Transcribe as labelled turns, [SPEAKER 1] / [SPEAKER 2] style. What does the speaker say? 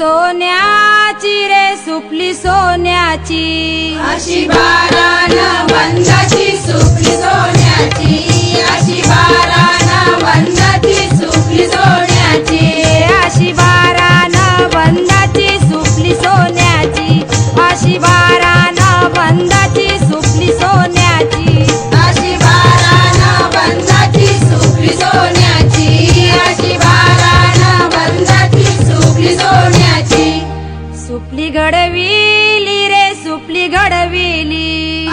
[SPEAKER 1] सोन्याची रे सुपली सोन्याची.
[SPEAKER 2] अशी बारान वंदाची सुपली सोन्याची. अशी बारान वंदाची सुपली सोन्याची.
[SPEAKER 1] अशी बारान वंदाची सुपली सोन्याची. अशी सुपली घडविली रे सुपली घडविली.